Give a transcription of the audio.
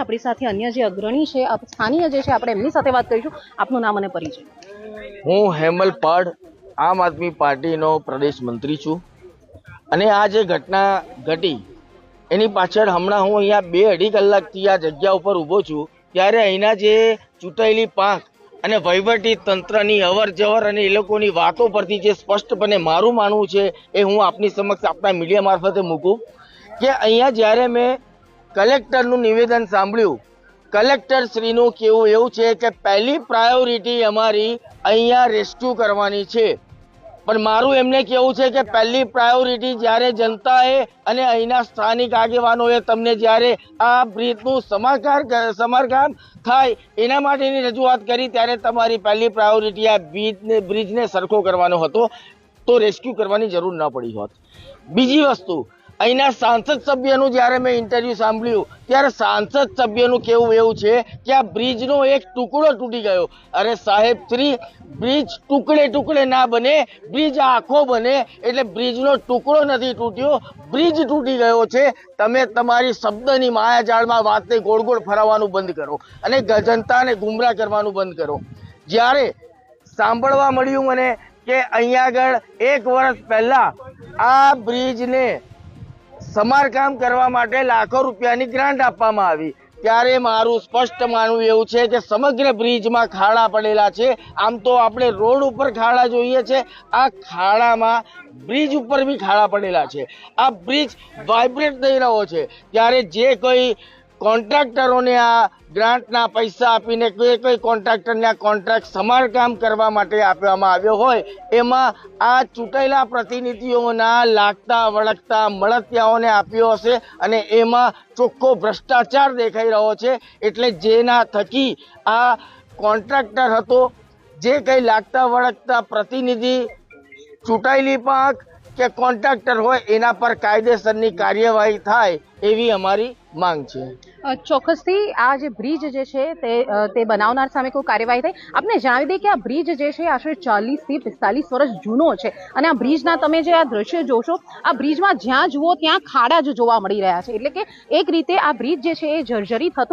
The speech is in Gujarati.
આપણી સાથે અન્ય જે અગ્રણી છે સ્થાનીય જે છે, આપણે એમની સાથે વાત કરીશું. આપનું નામ અને પરિચય. હું હેમલ પાડ, આમ આદમી પાર્ટીનો પ્રદેશ મંત્રી છું. અને આ જે ઘટના ઘટી, એની પાછળ હમણાં હું અહીંયા બે અઢી કલાકથી આ જગ્યા ઉપર ઊભો છું, ત્યારે અહીંના જે ચૂંટાયેલી પાંખ અને વહીવટી તંત્રની અવર જવર અને એ લોકોની વાતો પરથી જે સ્પષ્ટપણે મારું માનવું છે, એ હું આપની સમક્ષ આપણા મીડિયા મારફતે મૂકું. કે અહીંયા જ્યારે મેં કલેક્ટરનું નિવેદન સાંભળ્યું. કલેક્ટર શ્રીનું કેવું એવું છે કે પહેલી પ્રાયોરિટી અમારી અહીંયા રેસ્ક્યુ કરવાની છે. પણ મારું એમને કેવું છે કે પહેલી પ્રાયોરિટી જ્યારે જનતાએ અને અહીંના સ્થાનિક આગેવાનોએ તમને જ્યારે આ બ્રિજનું સમારકાર સમારકામ થાય એના માટેની રજૂઆત કરી ત્યારે તમારી પહેલી પ્રાયોરિટી આ બ્રિજને બ્રિજને સરખો કરવાનો હતો. તો રેસ્ક્યુ કરવાની જરૂર ન પડી હોત. બીજી વસ્તુ અહીંના સાંસદ સભ્યનું જ્યારે મેં ઇન્ટરવ્યૂ સાંભળ્યું, ત્યારે સાંસદ સભ્યનું કેવું એવું છે કે આ બ્રિજનો એક ટુકડો તૂટી ગયો. અરે સાહેબ, શ્રી, બ્રિજ ટુકડે ટુકડે ના બને, બ્રિજ આખો બને, એટલે બ્રિજનો ટુકડો નથી તૂટ્યો, બ્રિજ તૂટી ગયો છે. તમે તમારી શબ્દની માયાજાળમાં વાતને ગોળ ગોળ ફરાવવાનું બંધ કરો અને ગજનતાને જનતાને ગુમરાહ કરવાનું બંધ કરો. જ્યારે સાંભળવા મળ્યું મને કે અહીંયા આગળ એક વર્ષ પહેલાં આ બ્રિજને સમારકામ કરવા માટે લાખો રૂપિયાની ગ્રાન્ટ આપવામાં આવી. ત્યારે મારું સ્પષ્ટ માનવું એવું છે કે સમગ્ર બ્રિજમાં ખાડા પડેલા છે. આમ તો આપણે રોડ ઉપર ખાડા જોઈએ છે. આ ખાડામાં બ્રિજ ઉપર બી ખાડા પડેલા છે. આ બ્રિજ વાઇબ્રેટ થઈ રહ્યો છે. ત્યારે જે કોઈ કોન્ટ્રાક્ટરોને આ ગ્રાન્ટના પૈસા આપીને કોઈ કોઈ કોન્ટ્રાક્ટરને આ કોન્ટ્રાક્ટ સમારકામ કરવા માટે આપવામાં આવ્યો હોય, એમાં આ ચૂંટાયેલા પ્રતિનિધિઓના લાગતા, વળગતા મળતિયાઓને આપ્યો હશે અને એમાં ચોખ્ખો ભ્રષ્ટાચાર દેખાઈ રહ્યો છે. એટલે જેના થકી આ કોન્ટ્રાક્ટર હતો, જે કંઈ લાગતા, વળગતા પ્રતિનિધિ ચૂંટાયેલી પાંખ કે કોન્ટ્રાક્ટર હોય, એના પર કાયદેસરની કાર્યવાહી થાય એવી અમારી માંગ છે. ચોક્કસથી આ જે બ્રિજ જે છે તે તે બનાવનાર સામે કોઈ કાર્યવાહી થઈ. આપને જણાવી દઈએ કે આ બ્રિજ જે છે, આશરે ચાલીસથી પિસ્તાલીસ વર્ષ જૂનો છે અને આ બ્રિજના તમે જે આ દ્રશ્ય જોશો, આ બ્રિજમાં જ્યાં જુઓ ત્યાં ખાડા જ જોવા મળી રહ્યા છે. એટલે કે એક રીતે આ બ્રિજ જે છે એ જર્જરી હતું.